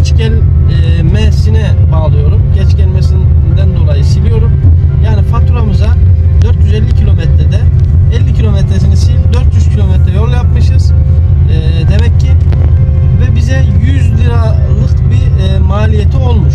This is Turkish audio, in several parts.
geç gelmesine bağlıyorum. Geç gelmesinden dolayı siliyorum. Yani faturamıza 450 kilometrede 50 kilometresini sil 400 kilometre yol yapmışız. E, demek ki ve bize 100 liralık bir e, maliyeti olmuş.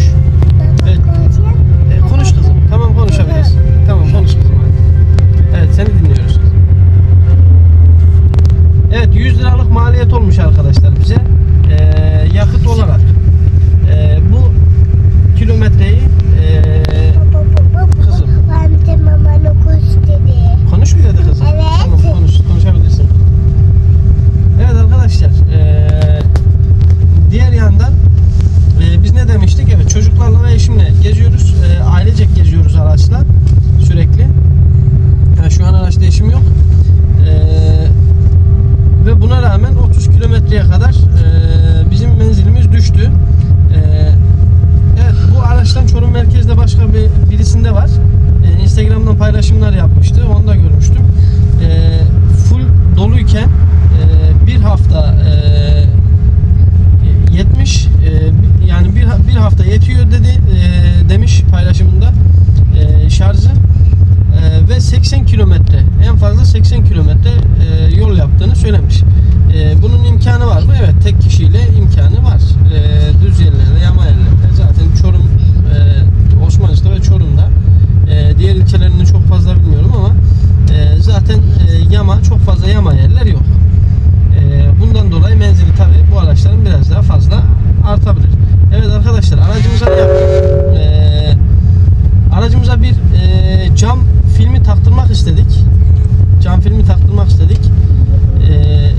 Başka bir birisinde var. E, Instagram'dan paylaşımlar yapmıştı. Onu da görmüştüm. E, full doluyken e, bir hafta e, 70 e, yani bir, bir hafta yetiyor dedi e, demiş paylaşımında e, şarjı E, ve 80 kilometre en fazla 80 kilometre e, yol yaptığını söylemiş. E, bunun imkanı var mı? Evet tek kişiyle imkanı var. E, düz yerlerde, yama yerlerde. Zaten Çorum, e, Osmanlı'da ve Çorum'da e, diğer ilçelerini fazla bilmiyorum ama e, zaten e, yama çok fazla yama yerler yok. Ee, bundan dolayı menzili tabi bu araçların biraz daha fazla artabilir. Evet arkadaşlar aracımıza ne yaptık? Ee, aracımıza bir e, cam filmi taktırmak istedik. Cam filmi taktırmak istedik. Ee,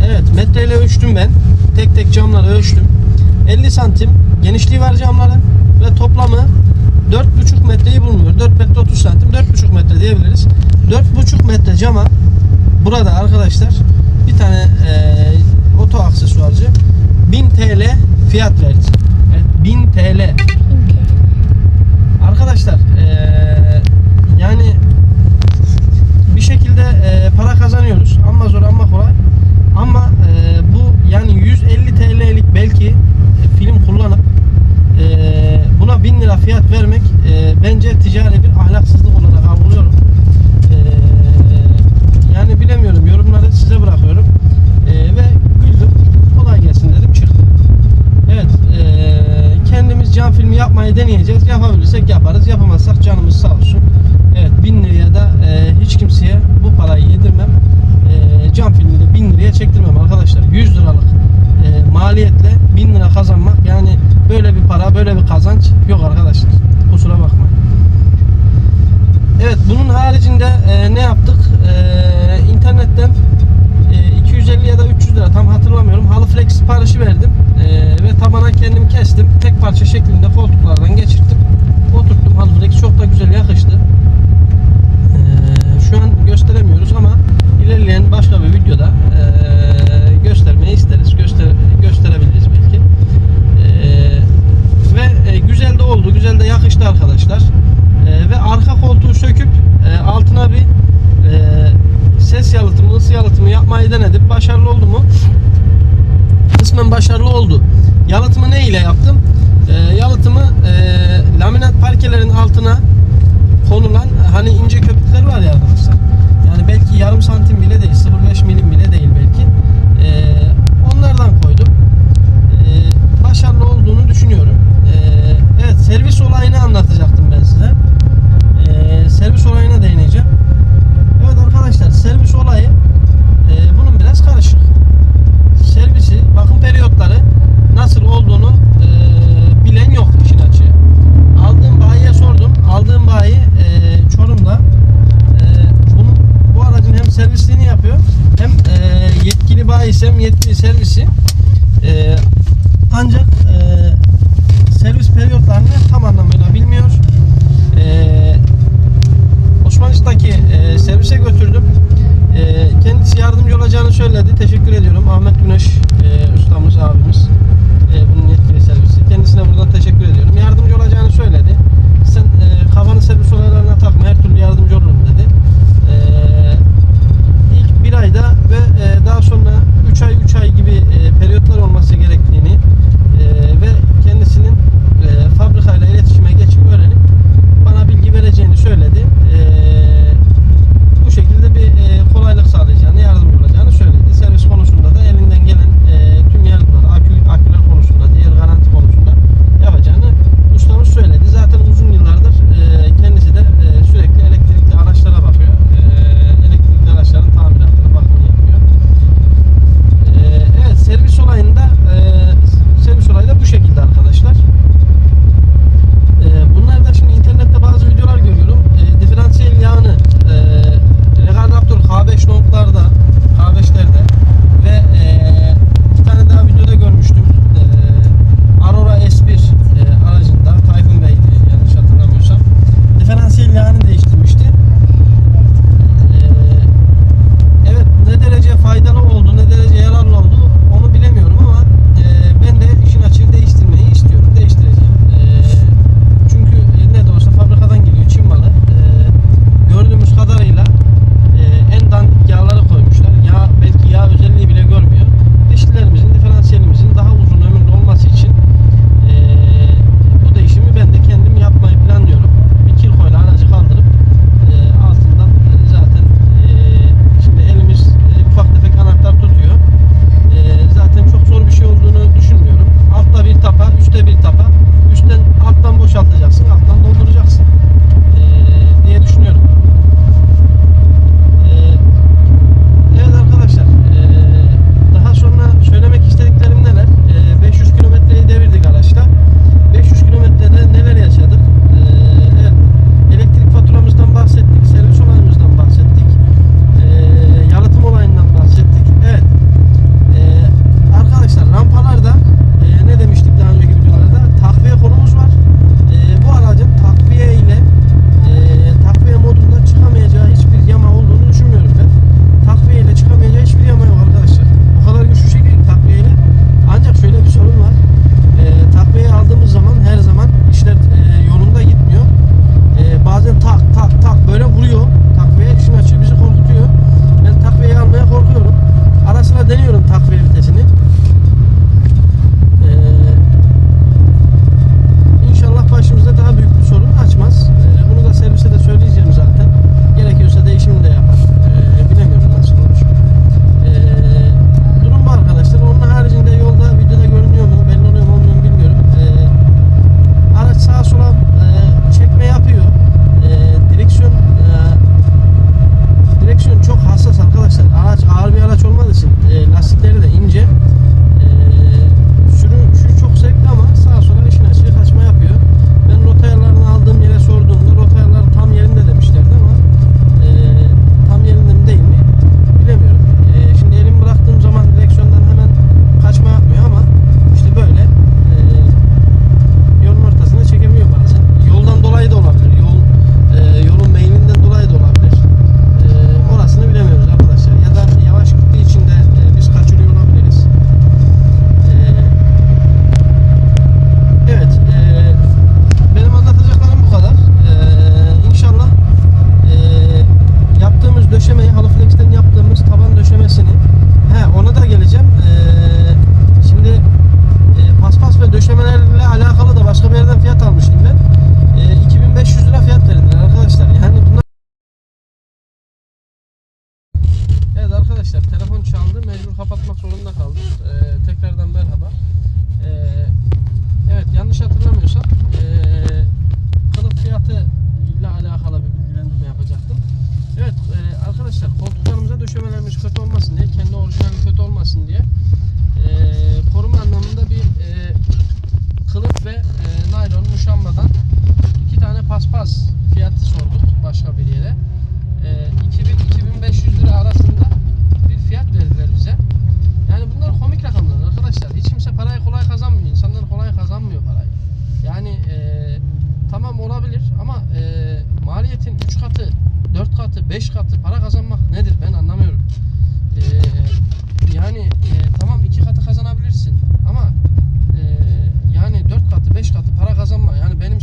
evet metreyle ölçtüm ben. Tek tek camları ölçtüm. 50 santim genişliği var camların ve toplamı 4,5 metreyi bulmuyor. 4 metre 30 santim 4,5 metre diyebiliriz. 4,5 metre cama burada arkadaşlar bir tane e, oto aksesuarcı 1000 TL fiyat verdi. Evet, 1000 TL. Arkadaşlar e, yani bir şekilde e, para kazanıyoruz. Ama zor ama kolay. Ama e, bu yani 150 TL'lik belki e, film kullanıp 1000 lira fiyat vermek e, bence ticari bir ahlaksızlık olarak algılıyorum. E, yani bilemiyorum. Yorumları size bırakıyorum. E, ve güldüm. Kolay gelsin dedim çıktım. Evet. e, kendimiz cam filmi yapmayı deneyeceğiz. Yapabilirsek yaparız. Yapamazsak canımız sağ olsun. Evet 1000 liraya da e, hiç kimseye bu parayı yedirmem. E, cam filmini de 1000 liraya çektirmem arkadaşlar. 100 liralık e, maliyetle 1000 lira kazanmak yani para böyle bir kazanç yok arkadaşlar. Kusura bakmayın. Evet bunun haricinde e, ne yaptık? E, internetten e, 250 ya da 300 lira tam hatırlamıyorum. Halı flex siparişi verdim. E, ve tabana kendim kestim. Tek parça şeklinde koltuklardan geçirttim. Oturttum halı flex. Çok da güzel yakıştı. Santim bayisem yetki servisi e, ancak e, servis periyotlarını tam anlamıyla bilmiyor. E, Osmanlı'daki e, servise götürdüm. E, kendisi yardımcı olacağını söyledi. Teşekkür ediyorum. Ahmet Güneş e, ustamız, abimiz. E, bunun yetkili servisi. Kendisine buradan teşekkür ediyorum. Yardımcı olacağını söyledi.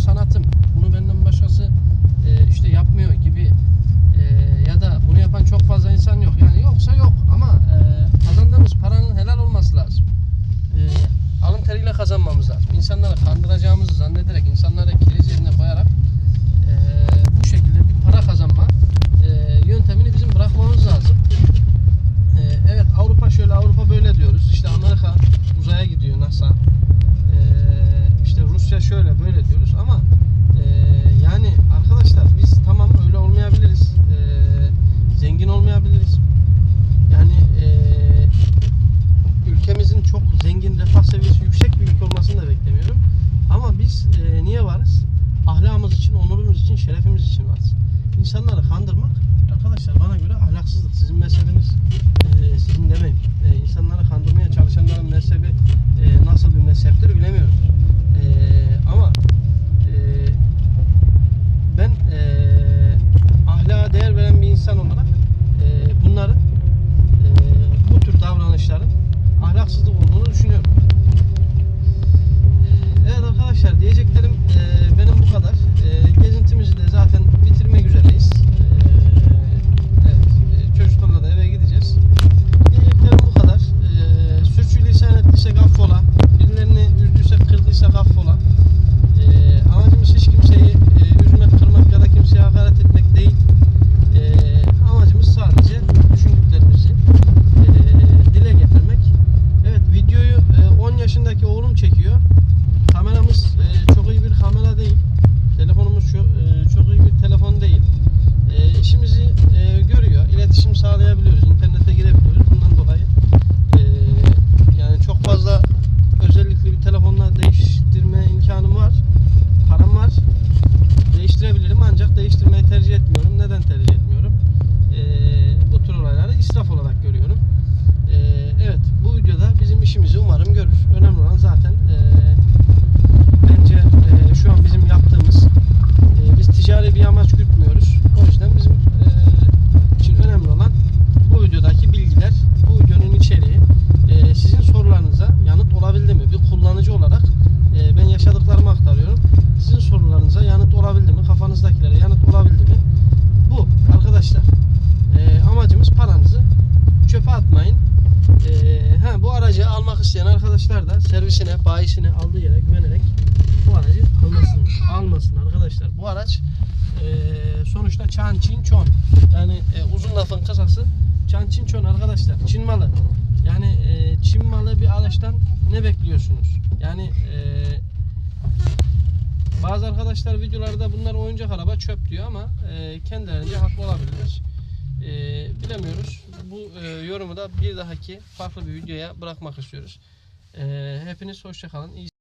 sanatım. haksızlık. Sizin meseleniz, e, sizin demeyim. yamaç gütmüyoruz. O yüzden bizim e, için önemli olan bu videodaki bilgiler, bu videonun içeriği e, sizin sorularınıza yanıt olabildi mi? Bir kullanıcı olarak e, ben yaşadıklarımı aktarıyorum. Sizin sorularınıza yanıt olabildi mi? Kafanızdakilere yanıt olabildi mi? Bu arkadaşlar. Amacımız paranızı çöpe atmayın. Ha, bu aracı almak isteyen arkadaşlar da servisine, bayisine aldığı yere bu araç e, sonuçta Çan Çin Çon. Yani e, uzun lafın kısası Çan Çin Çon arkadaşlar. Çin malı. Yani e, Çin malı bir araçtan ne bekliyorsunuz? Yani e, bazı arkadaşlar videolarda bunlar oyuncak araba çöp diyor ama e, kendilerince haklı olabilir. E, bilemiyoruz. Bu e, yorumu da bir dahaki farklı bir videoya bırakmak istiyoruz. E, hepiniz hoşçakalın. İyi